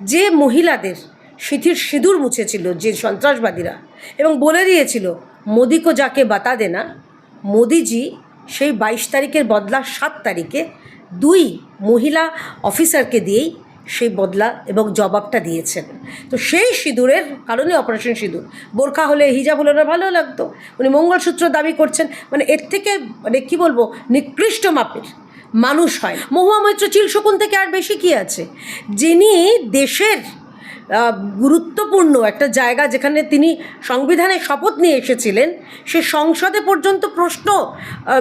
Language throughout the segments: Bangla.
যে মহিলাদের সিথির সিঁদুর মুছেছিল যে সন্ত্রাসবাদীরা এবং বলে দিয়েছিল, মোদি কো যাকে বাতা দেনা মোদিজি সেই বাইশ তারিখের বদলা সাত তারিখে দুই মহিলা অফিসারকে দিয়েই সেই বদলা এবং জবাবটা দিয়েছেন। তো সেই সিঁদুরের কারণে অপারেশন সিঁদুর। বোরখা হলে হিজাব হলে না ভালো লাগতো। উনি মঙ্গলসূত্র দাবি করছেন। মানে এর থেকে মানে কী বলব? নিকৃষ্ট মাপের। মানুষ হয় মহুয়া মৈত্র চিল শকুন থেকে আর বেশি কি আছে? যিনি দেশের গুরুত্বপূর্ণ একটা জায়গা যেখানে তিনি সংবিধানে শপথ নিয়ে এসেছিলেন, সে সংসদে পর্যন্ত প্রশ্ন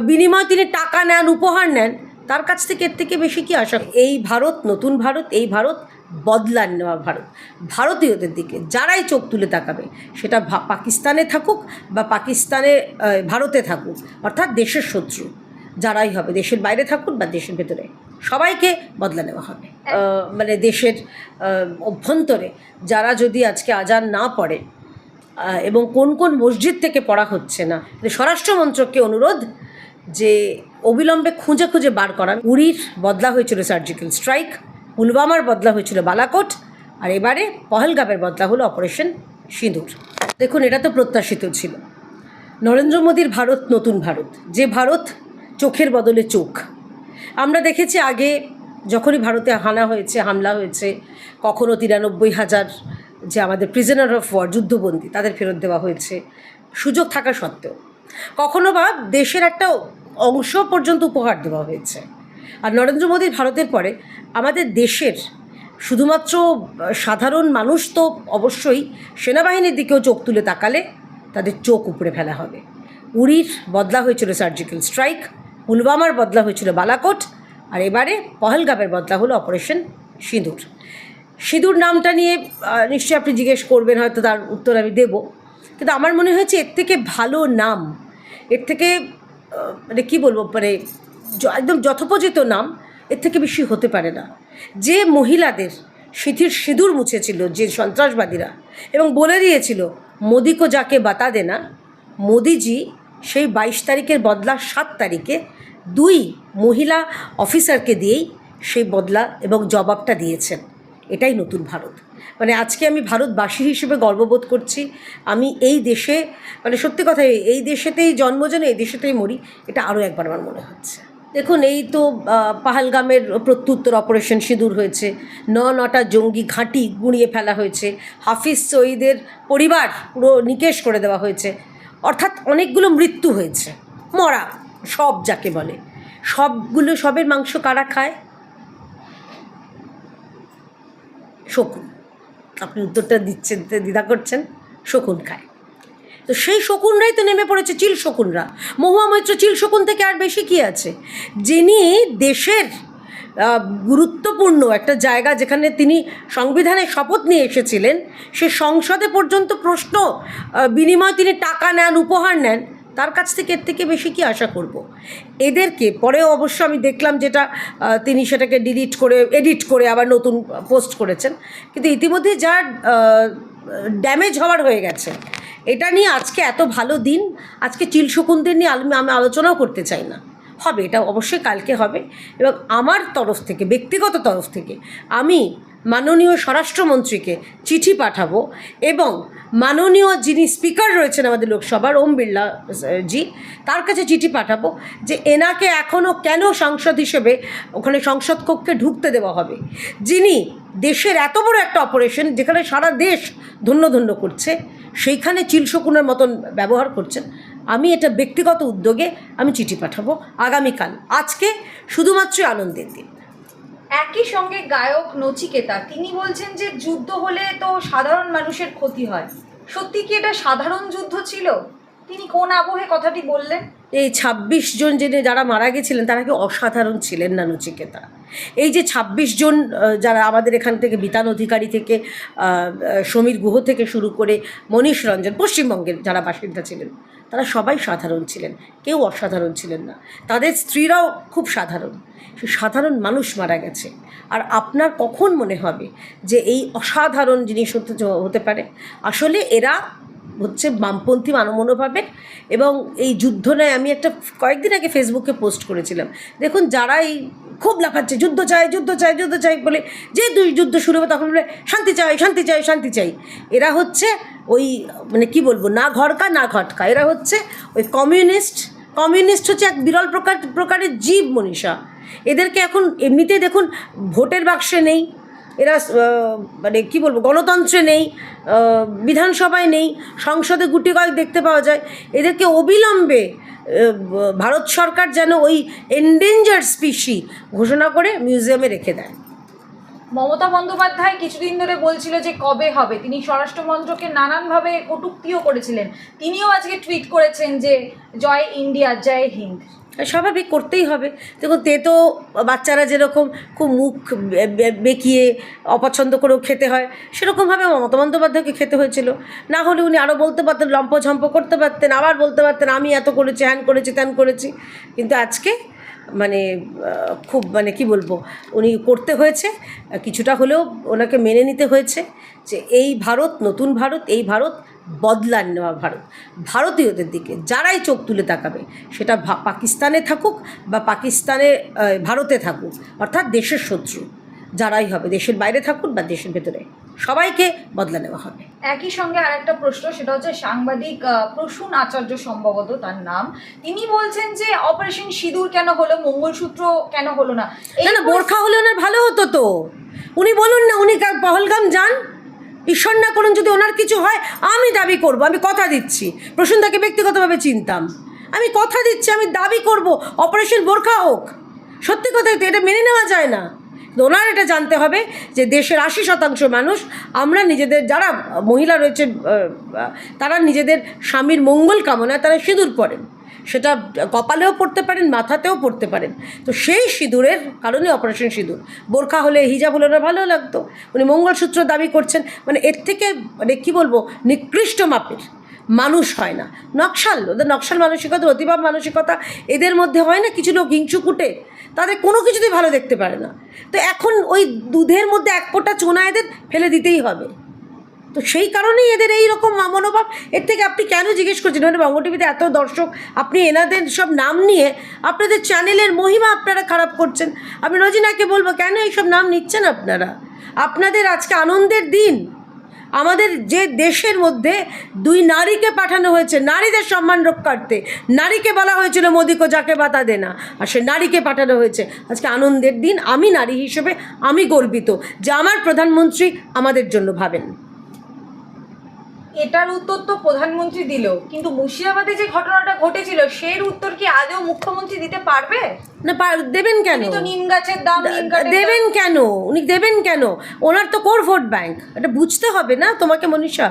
বিনিময় তিনি টাকা নেন, উপহার নেন, তার কাছ থেকে এর থেকে বেশি কি আশা? এই ভারত, নতুন ভারত, এই ভারত বদলান নেওয়া ভারত। ভারতীয়দের দিকে যারাই চোখ তুলে তাকাবে, সেটা পাকিস্তানে থাকুক বা পাকিস্তানে ভারতে থাকুক, অর্থাৎ দেশের শত্রু। যারাই হবে দেশের বাইরে থাকুন বা দেশের ভেতরে। সবাইকে বদলা নেওয়া হবে। মানে দেশের অভ্যন্তরে যারা যদি আজকে আজান না পড়ে এবং কোন কোন মসজিদ থেকে পড়া হচ্ছে না মানে স্বরাষ্ট্র মন্ত্রককে অনুরোধ যে অবিলম্বে খুঁজে খুঁজে বার করা উড়ির বদলা হয়েছিল সার্জিক্যাল স্ট্রাইক পুলওয়ামার বদলা হয়েছিল বালাকোট আর এবারে পহলগামের বদলা হলো অপারেশন সিঁদুর। দেখুন এটা তো প্রত্যাশিত ছিল। নরেন্দ্র মোদীর ভারত নতুন ভারত। যে ভারত চোখের বদলে চোখ। আমরা দেখেছি আগে যখনই ভারতে হানা হয়েছে, হামলা হয়েছে, কখনো তিরানব্বই হাজার যে আমাদের প্রিজনার অফ ওয়ার যুদ্ধবন্দী, তাদের ফেরত দেওয়া হয়েছে, সুযোগ থাকা সত্ত্বেও। কখনো বা দেশের একটা অংশ পর্যন্ত উপহার দেওয়া হয়েছে। আর নরেন্দ্র মোদীর ভারতের পরে আমাদের দেশের শুধুমাত্র সাধারণ মানুষ তো অবশ্যই সেনাবাহিনীর দিকেও চোখ তুলে তাকালে তাদের চোখ উপড়ে ফেলা হবে। উড়ির বদলা হয়েছিল সার্জিক্যাল স্ট্রাইক পুলওয়ামার বদলা হয়েছিল বালাকোট, আর এবারে পহলগামের বদলা হলো অপারেশন সিঁদুর। সিঁদুর নামটা নিয়ে নিশ্চয়ই আপনি জিজ্ঞেস করবেন, হয়তো তার উত্তর আমি দেব। কিন্তু আমার মনে হয়েছে এর থেকে ভালো নাম, এর থেকে মানে কী বলব মানে একদম যথোপযুক্ত নাম এর থেকে বেশি হতে পারে না। যে মহিলাদের সিঁথির সিঁদুর মুছেছিল, যে সন্ত্রাসবাদীরা, এবং বলে দিয়েছিল মোদি কো যাকে বাতা দেনা, মোদিজি সেই বাইশ তারিখের বদলা সাত তারিখে দুই মহিলা অফিসারকে দিয়েই সেই বদলা এবং জবাবটা দিয়েছেন। এটাই নতুন ভারত। মানে আজকে আমি ভারতবাসী হিসেবে গর্ববোধ করছি। আমি এই দেশে মানে সত্যি কথা, এই দেশেতেই জন্ম যেন, এই দেশেতেই মরি, এটা আরও একবার আমার মনে হচ্ছে। দেখুন, এই তো পাহালগামের প্রত্যুত্তর অপারেশন সিঁদুর হয়েছে। ন, নটা জঙ্গি ঘাঁটি গুঁড়িয়ে ফেলা হয়েছে। হাফিজ সঈদের পরিবার পুরো নিকেশ করে দেওয়া হয়েছে। অর্থাৎ অনেকগুলো মৃত্যু হয়েছে। মরা। সব যাকে বলে। সবগুলো সবের মাংস কারা খায়? শকুন। আপনি উত্তরটা দিচ্ছেন দ্বিধা করছেন, শকুন খায়। তো সেই শকুনরাই তো নেমে পড়েছে, চিল শকুনরা। মহুয়া মৈত্র চিল শকুন থেকে আর বেশি কি আছে? যিনি দেশের গুরুত্বপূর্ণ একটা জায়গা যেখানে তিনি সংবিধানে শপথ নিয়ে এসেছিলেন, সে সংসদে পর্যন্ত প্রশ্ন বিনিময় তিনি টাকা নেন, উপহার নেন তার কাছ থেকে এর থেকে বেশি কি আশা করব? এদেরকে পরে অবশ্য আমি দেখলাম যেটা তিনি সেটাকে ডিলিট করে এডিট করে আবার নতুন পোস্ট করেছেন। কিন্তু ইতিমধ্যে যা ড্যামেজ হওয়ার হয়ে গেছে, এটা নিয়ে আজকে এত ভালো দিন, আজকে চিল শকুনদের নিয়ে আমি আমি আলোচনাও করতে চাই না। হবে, এটা অবশ্যই কালকে হবে। এবং আমার তরফ থেকে, ব্যক্তিগত তরফ থেকে, আমি মাননীয় স্বরাষ্ট্রমন্ত্রীকে চিঠি পাঠাবো এবং মাননীয় যিনি স্পিকার রয়েছেন আমাদের লোকসভার, ওম বিড়লা, জি, তার কাছে চিঠি পাঠাবো যে এনাকে এখনও কেন সাংসদ হিসেবে ওখানে সংসদ কক্ষে ঢুকতে দেওয়া হবে? যিনি দেশের এত বড় একটা অপারেশন যেখানে সারা দেশ ধন্য ধন্য করছে, সেইখানে চিলশকুনের মতন ব্যবহার করছেন, আমি এটা ব্যক্তিগত উদ্যোগে আমি চিঠি পাঠাবো আগামীকাল। আজকে শুধুমাত্রই আনন্দের দিন। একই সঙ্গে গায়ক নচিকেতা, তিনি বলছেন যে যুদ্ধ হলে তো সাধারণ মানুষের ক্ষতি হয়। সত্যি কি এটা সাধারণ যুদ্ধ ছিল? তিনি কোন আবহে কথাটি বললেন? এই ছাব্বিশ জন জেনে যারা মারা গেছিলেন, তারা কি অসাধারণ ছিলেন না নচিকেতা? এই যে ছাব্বিশ জন যারা আমাদের এখান থেকে বিতান অধিকারী থেকে সমীর গুহ থেকে শুরু করে মনীষ রঞ্জন, পশ্চিমবঙ্গের যারা বাসিন্দা ছিলেন, তারা সবাই সাধারণ ছিলেন, কেউ অসাধারণ ছিলেন না। তাদের স্ত্রীরাও খুব সাধারণ। সে সাধারণ মানুষ মারা গেছে। আর আপনার কখন মনে হবে যে এই অসাধারণ জিনিস হতে হতে পারে? আসলে এরা হচ্ছে বামপন্থী মানমনোভাবের এবং এই যুদ্ধ নয় আমি একটা কয়েকদিন আগে ফেসবুকে পোস্ট করেছিলাম। দেখুন, যারা এই খুব লাফাচ্ছে, যুদ্ধ চাই যুদ্ধ চাই যুদ্ধ চাই বলে যে দুই যুদ্ধ শুরু হবে তখন বলে, শান্তি চাই শান্তি চাই শান্তি চাই। এরা হচ্ছে ওই মানে কি বলব, না ঘরকা, না ঘটকা। এরা হচ্ছে ওই কমিউনিস্ট কমিউনিস্ট হচ্ছে এক বিরল প্রকার, প্রকারের জীব মনীষা। এদেরকে এখন এমনিতেই দেখুন, ভোটের বাক্সে নেই এরা মানে কি বলব, গণতন্ত্রে নেই বিধানসভায় নেই, সংসদে গুটি কয়েক দেখতে পাওয়া যায়। এদেরকে অবিলম্বে ভারত সরকার যেন ওই এন্ডেঞ্জার স্পিসি ঘোষণা করে মিউজিয়ামে রেখে দেয়। মমতা বন্দ্যোপাধ্যায় কিছুদিন ধরে বলছিল যে কবে হবে। তিনি স্বরাষ্ট্রমন্ত্রকে নানানভাবে কটূক্তিও করেছিলেন। তিনিও আজকে টুইট করেছেন যে, জয় ইন্ডিয়া, জয় হিন্দ। স্বাভাবিক করতেই হবে। দেখুন, তে তো বাচ্চারা যেরকম খুব মুখ বেঁকিয়ে অপছন্দ করেও খেতে হয়, সেরকমভাবে মমতা বন্দ্যোপাধ্যায়কে খেতে হয়েছিল। না হলে উনি আরও বলতে পারতেন, লম্পঝম্প করতে পারতেন, আবার বলতে পারতেন, আমি এত করেছি, হ্যান করেছি, ত্যান করেছি। কিন্তু আজকে মানে খুব মানে কি বলব, উনি করতে হয়েছে। কিছুটা হলেও ওনাকে মেনে নিতে হয়েছে যে, এই ভারত, নতুন ভারত, এই ভারত বদলান নেওয়া ভারত ভারতীয়দের দিকে। যারাই চোখ তুলে তাকাবে সেটা পাকিস্তানে থাকুক বা পাকিস্তানে ভারতে থাকুক অর্থাৎ দেশের শত্রু যারাই হবে দেশের বাইরে থাকুক বা দেশের ভেতরে সবাইকে বদলা নেওয়া হবে। একই সঙ্গে আরেকটা প্রশ্ন সেটা হচ্ছে সাংবাদিক প্রসূন আচার্য সম্ভবত তার নাম। তিনি বলছেন যে অপারেশন সিঁদুর কেন হলো মঙ্গলসূত্র কেন হলো না? না বোরখা হলে ওনার ভালো হতো তো। উনি বলুন না উনি পহলগাম যান ঈশ্বর না করুন, যদি ওনার কিছু হয়, আমি দাবি করব, আমি কথা দিচ্ছি। প্রসূনদাকে ব্যক্তিগতভাবে চিনতাম। আমি কথা দিচ্ছি, আমি দাবি করব, অপারেশন বোরখা হোক। সত্যি কথা, এটা মেনে নেওয়া যায় না। ওনার এটা জানতে হবে যে দেশের আশি শতাংশ মানুষ, আমরা নিজেদের যারা মহিলা রয়েছে তারা নিজেদের স্বামীর মঙ্গল কামনায় তারা সিঁদুর পরেন। সেটা কপালেও পড়তে পারেন, মাথাতেও পড়তে পারেন। তো সেই সিঁদুরের কারণে অপারেশন সিঁদুর। বোরখা হলে হিজাব হলে ওনার ভালো লাগতো। উনি মঙ্গলসূত্র দাবি করছেন মানে এর থেকে মানে কী বলব, নিকৃষ্ট মাপের। মানুষ হয় না। নকশাল, ওদের নকশাল মানসিকতা, অতিভাব মানসিকতা এদের মধ্যে হয় না, কিছু লোক হিংসু কুটে, তাদের কোনো কিছুতেই ভালো দেখতে পারে না। তো এখন ওই দুধের মধ্যে এক ফোঁটা চোনা এদের ফেলে দিতেই হবে। তো সেই কারণেই এদের এই রকম মনোভাব, এর থেকে আপনি কেন জিজ্ঞেস করছেন? মানে বঙ্গ টিভিতে এত দর্শক, আপনি এনাদের সব নাম নিয়ে আপনাদের চ্যানেলের মহিমা আপনারা খারাপ করছেন। আমি রজিনাকে বলব, কেন এইসব নাম নিচ্ছেন আপনারা? আপনাদের আজকে আনন্দের দিন। আমাদের যে দেশের মধ্যে দুই নারীকে পাঠানো হয়েছে, নারীদের সম্মান রক্ষার্থে। নারীকে বলা হয়েছিল মোদিকে যাকে বাতা দে না আর সে নারীকে পাঠানো হয়েছে। আজকে আনন্দের দিন, আমি নারী হিসেবে আমি গর্বিত যে আমার প্রধানমন্ত্রী আমাদের জন্য ভাবেন। এটার উত্তর তো প্রধানমন্ত্রী দিল। কিন্তু মুর্শিদাবাদে যে ঘটনাটা ঘটেছিল সেই উত্তর কি আদৌ মুখ্যমন্ত্রী দিতে পারবে? না দেবেন কেন? তো নিম গাছের দাম দেবেন কেন? উনি দেবেন কেন? ওনার তো কোর ভোট ব্যাংক। এটা বুঝতে হবে না তোমাকে মনীষা?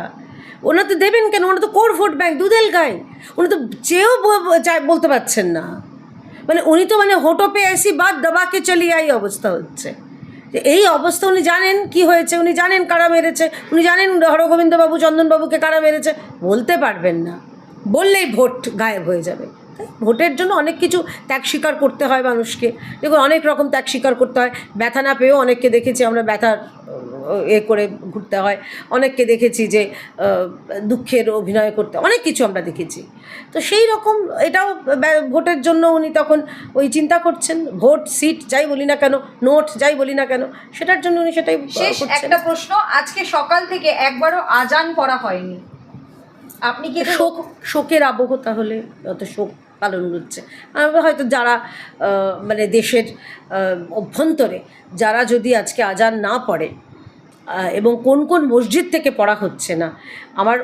ওনার তো দেবেন কেন? ওনার তো কোর ভোট ব্যাংক দুধেল গায়ে উনি তো চেয়েও বলতে পারছেন না। মানে উনি তো মানে হোটো পে এসি বাদ দবাকে চলিয়ে এই অবস্থা হচ্ছে। এই অবস্থা উনি জানেন কি হয়েছে, উনি জানেন কারা মেরেছে, উনি জানেন হরগোবিন্দবাবু, চন্দনবাবুকে কারা মেরেছে, বলতে পারবেন না। বললেই ভোট গায়েব হয়ে যাবে। তাই ভোটের জন্য অনেক কিছু ত্যাগ স্বীকার করতে হয় মানুষকে। দেখুন অনেক রকম ত্যাগ স্বীকার করতে হয়। ব্যথা না পেয়েও অনেককে দেখেছি আমরা ব্যথার এ করে ঘুরতে হয়। অনেককে দেখেছি যে দুঃখের অভিনয় করতে অনেক কিছু আমরা দেখেছি। তো সেই রকম এটাও ভোটের জন্য উনি তখন ওই চিন্তা করছেন ভোট সিট যাই বলি না কেন নোট যাই বলি না কেন সেটার জন্য উনি সেটাই শেষ একটা প্রশ্ন আজকে সকাল থেকে একবারও আজান করা হয়নি। আপনি কি শোক শোকের আবহ তাহলে অত শোক পালন করছে। হয়তো যারা মানে দেশের অভ্যন্তরে, যারা যদি আজকে আজান না পড়ে এবং কোন কোন মসজিদ থেকে পড়া হচ্ছে না, আমার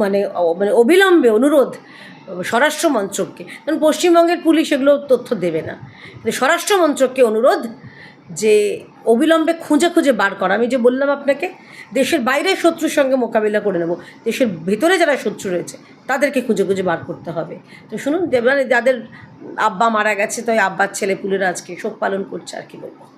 মানে মানে অবিলম্বে অনুরোধ, স্বরাষ্ট্র মন্ত্রককে, কারণ পশ্চিমবঙ্গের পুলিশ এগুলো তথ্য দেবে না। স্বরাষ্ট্র মন্ত্রককে অনুরোধ যে অবিলম্বে খুঁজে খুঁজে বার করা। আমি যে বললাম আপনাকে, দেশের বাইরে শত্রুর সঙ্গে মোকাবিলা করে নেব। দেশের ভেতরে যারা শত্রু রয়েছে, তাদেরকে খুঁজে খুঁজে বার করতে হবে। তো শুনুন মানে যাদের আব্বা মারা গেছে, তো আব্বার ছেলে পুলেরা আজকে শোক পালন করছে আর কি বলব।